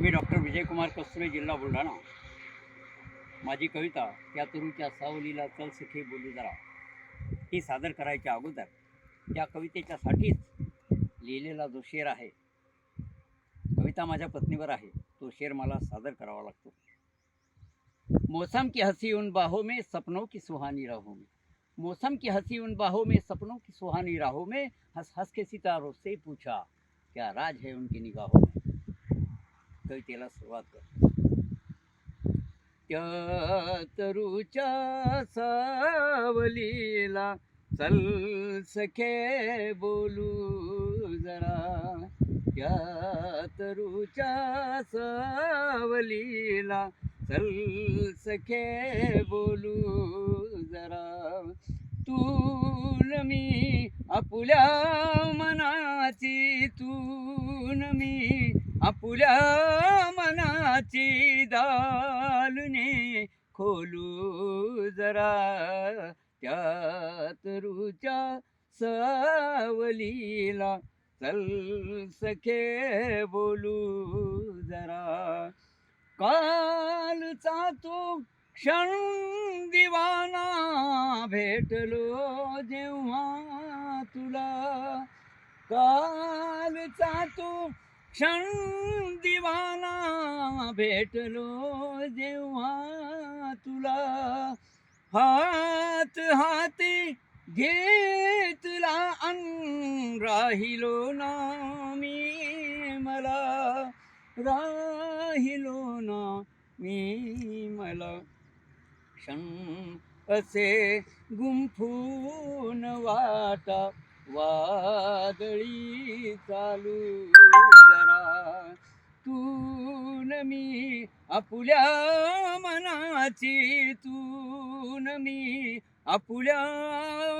मी doctor Vijaykumar Kasture जिल्हा बुलढाणा. माझी कविता त्या तरुच्या सावलीला चल सखे बोलू जरा. ही सादर करायच्या अगोदर त्या कवितेच्यासाठीच लिहिलेला जो शेर आहे कविता माझ्या पत्नीवर आहे. तो शेर मला सादर करावा लागतो. मौसम की हसी उन बाहों में सपनों की सुहानी राहों में. मौसम की हंसी उन बाहों में सपनों की सुहानी राहों में हंस हंस के सितारों से पूछा क्या राज है उनकी निगाहों में? कवितेला सुरुवात कर त्या तरुच्या सावलीला चल सखे बोलू जरा. त्या तरुच्या सावलीला चल सखे बोलू जरा. तू न मी आपुल्या मनाची तू न मी आपुल्या मनाची दालने खोलू जरा. त्यात तरुच्या सावलीला चल सखे बोलू जरा. कालचा तो क्षण दिवाना भेटलो जेव्हा तुला. कालचा तो क्षण दिवाना भेटलो जेव्हा तुला. हात हाती घेतला अन राहिलो ना मी मला. राहिलो ना मी मला. क्षण असे गुंफून वाटा वादळी चालू जरा. तू न मी आपुल्या मनाची तू न मी आपुल्या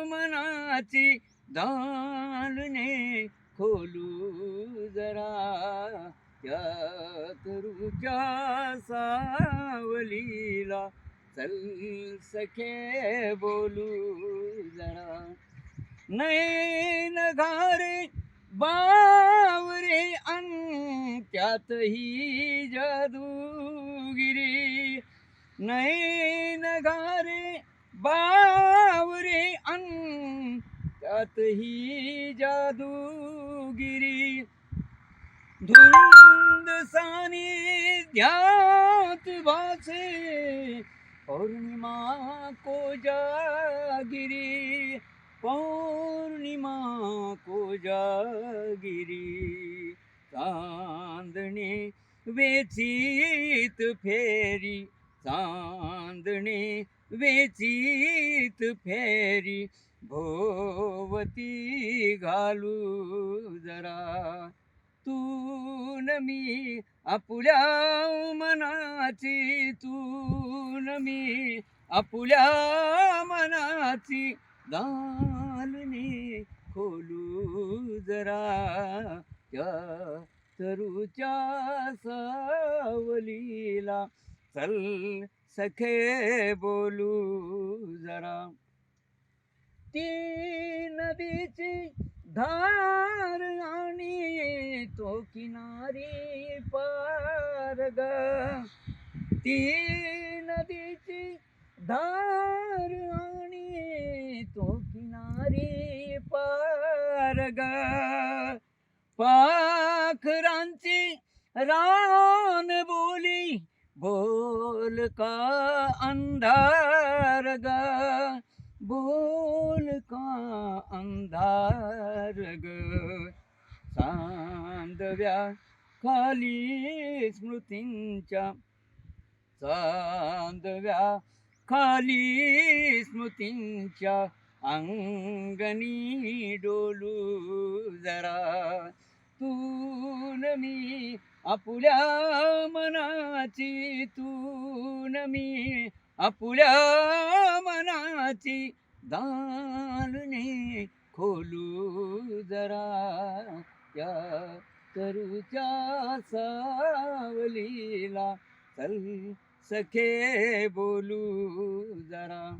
मनाची दालने खोलू जरा. या तरुच्या सावलीला चल सखे बोलू जरा. नयन घारे बावरे अंत्यातही जादूगिरी. नयन घारे बावरे अंत्यातही जादूगिरी. धुंद सानिध्यात भासे पौर्णिमा को जागिरी. पौर्णिमा को जागिरी चांदणे वेचीत फेरी चांदणे वेचीत फेरी भोवती घालू जरा तू न मी आपुल्या मनाची तू न मी आपुल्या मनाची दालने खोलू जरा. त्या तरुच्या सावलीला चल सखे बोलू जरा. ती नदीची धार आणि तो किनारी पार ग ती नदीची धार पाखरांची रान बोली बोल का अंधार ग? बोल का अंधार ग? सांदव्या खाली स्मृतींच्या चांदव्या खाली स्मृतींच्या अंगणी डोलू जरा. तून मी आपुल्या मनाची तून मी आपुल्या मनाची दालने खोलू जरा या तरुच्या सावलीला. चल सखे बोलू जरा.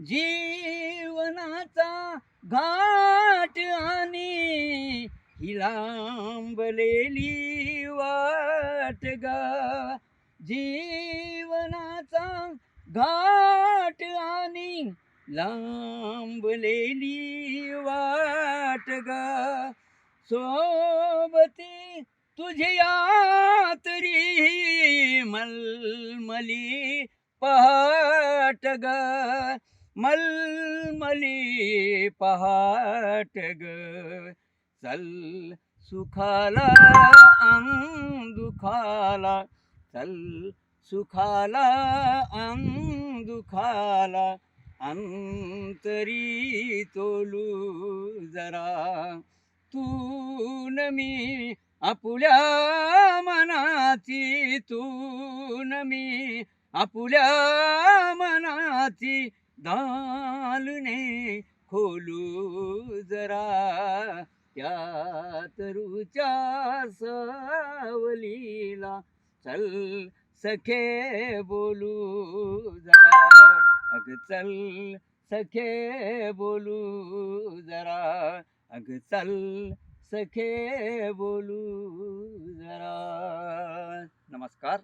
जीवनाचा घाट आणि ही लांबलेली वाट गा. जीवनाचा घाट आणि लांबलेली वाट गा. सोबती तुझ्या तरी मलमली पहाट ग. मलमली पहाट ग. चल सुखाला अंग दुखाला. चल सुखाला अंग दुखाला. अंतरी तोलू जरा. तू न मी आपुल्या मनाची तू न मी आपुल्या मनाची दालने खोलू जरा. त्या तरुच्या सावलीला. चल सखे बोलू जरा. अग चल सखे बोलू जरा. अग चल सखे बोलू जरा. नमस्कार.